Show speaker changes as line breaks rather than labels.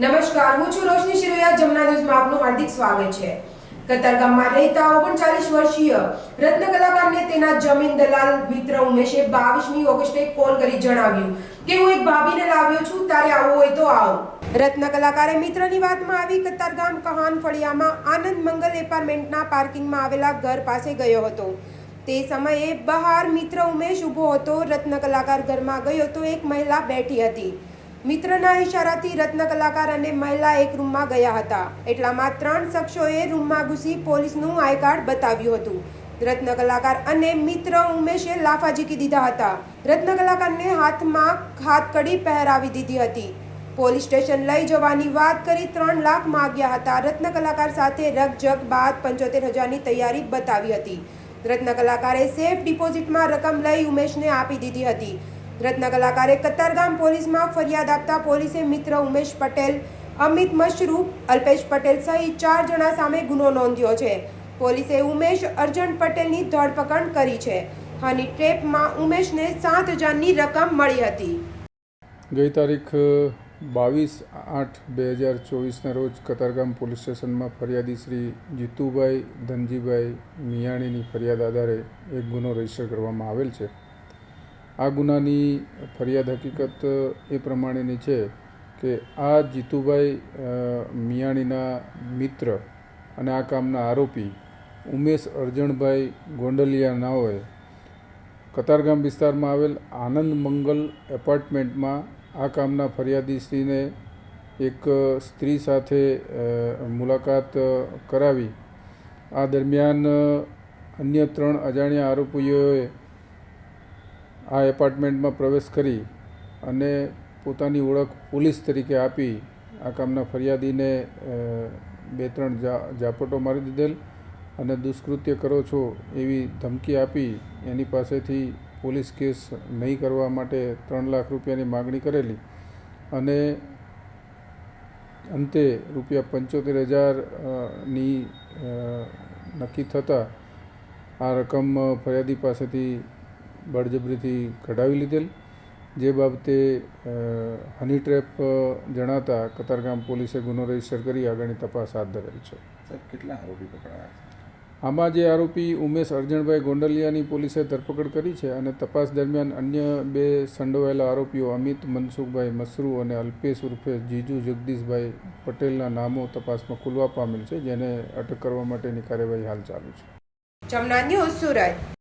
નમસ્કાર, હું છું રોશની શિરોયા જમના ન્યૂઝમાં આપનું હાર્દિક સ્વાગત છે. કતારગામમાં રહેતા ઓગણચાલીસ વર્ષીય રત્ન કલાકારને તેના જમીન દલાલ મિત્ર ઉમેશે બાવીસમી ઓગસ્ટે કોલ કરી જણાવ્યું કે હું એક ભાભીને લાવ્યો છું, તારે આવવું હોય તો આવો. રત્ન કલાકારે મિત્રની વાતમાં આવી કતારગામ કહાન ફળિયામાં આનંદ મંગલ એપાર્ટમેન્ટના પાર્કિંગમાં આવેલા ઘર પાસે ગયો હતો. તે સમયે બહાર મિત્ર ઉમેશ ઊભો હતો, રત્ન કલાકાર ઘરમાં ગયો તો એક મહિલા બેઠી હતી. મિત્રના ઈશારાથી રત્ન કલાકાર અને મહિલા એક રૂમમાં ગયા હતા. એટલામાં ત્રણ શખ્સોએ રૂમમાં ઘૂસી પોલીસનું આઈ કાર્ડ બતાવ્યું હતું. રત્ન કલાકાર અને મિત્ર ઉમેશે લાફા ઝીકી દીધા હતા. રત્ન કલાકારને હાથમાં હાથકડી પહેરાવી દીધી હતી. પોલીસ સ્ટેશન લઈ જવાની વાત કરી ત્રણ લાખ માગ્યા હતા. રત્ન કલાકાર સાથે રગજગ બાદ પંચોતેર હજારની તૈયારી બતાવી હતી. રત્ન કલાકારે સેફ ડિપોઝિટમાં રકમ લઈ ઉમેશને આપી દીધી હતી. રત્ન કલાકારે કતારગામ પોલીસમાં ફરિયાદ આપતા પોલીસે મિત્ર ઉમેશ પટેલ, અમિત મશરૂફ અલ્પેશ પટેલ સહિત ચાર જણા સામે ગુનો નોંધ્યો છે. પોલીસે ઉમેશ, અર્જન પટેલની ધરપકડ કરી છે. હની ટ્રેપમાં ઉમેશને સાત હજારની રકમ મળી હતી.
ગઈ તારીખ બાવીસ આઠ બે હજાર ચોવીસના રોજ કતારગામ પોલીસ સ્ટેશનમાં ફરિયાદી શ્રી જીતુભાઈ ધનજીભાઈ મિયાણીની ફરિયાદ આધારે એક ગુનો રજિસ્ટર કરવામાં આવેલ છે. આ ગુનાની ફરિયાદ હકીકત એ પ્રમાણેની છે કે આ જીતુભાઈ મિયાણીના મિત્ર અને આ કામના આરોપી ઉમેશ અરજણભાઈ ગોંડલિયા નાઓએ કતારગામ વિસ્તારમાં આવેલ આનંદ મંગલ એપાર્ટમેન્ટમાં આ કામના ફરિયાદીશ્રીને એક સ્ત્રી સાથે મુલાકાત કરાવી. આ દરમિયાન અન્ય ત્રણ અજાણ્યા આરોપીઓએ આ એપાર્ટમેન્ટમાં પ્રવેશ કરી અને પોતાની ઓળખ પોલીસ તરીકે આપી આ કામના ફરિયાદીને બે ત્રણ ઝાપટો મારી દીધેલ અને દુષ્કૃત્ય કરો છો એવી ધમકી આપી એની પાસેથી પોલીસ કેસ નહીં કરવા માટે ત્રણ લાખ રૂપિયાની માગણી કરેલી અને અંતે રૂપિયા પંચોતેર હજારની નક્કી થતાં આ રકમ ફરિયાદી પાસેથી બળજબરીથી કઢાવી લીધેલ. જે બાબતે હની ટ્રેપ જણાતા કતારગામ પોલીસે ગુનો રજિસ્ટર કરી આગળની તપાસ હાથ ધરેલ છે.
કેટલા આરોપી પકડાયા
આમાં જે આરોપી ઉમેશ અર્જણભાઈ ગોંડલિયાની પોલીસે ધરપકડ કરી છે અને તપાસ દરમિયાન અન્ય બે સંડોવાયેલા આરોપીઓ અમિત મનસુખભાઈ મસરૂ અને અલ્પેશ ઉર્ફે જીજુ જગદીશભાઈ પટેલના નામો તપાસમાં ખુલવા પામેલ છે જેને અટક કરવા માટેની કાર્યવાહી હાલ ચાલુ છે.
જમના ન્યૂઝ સુરત.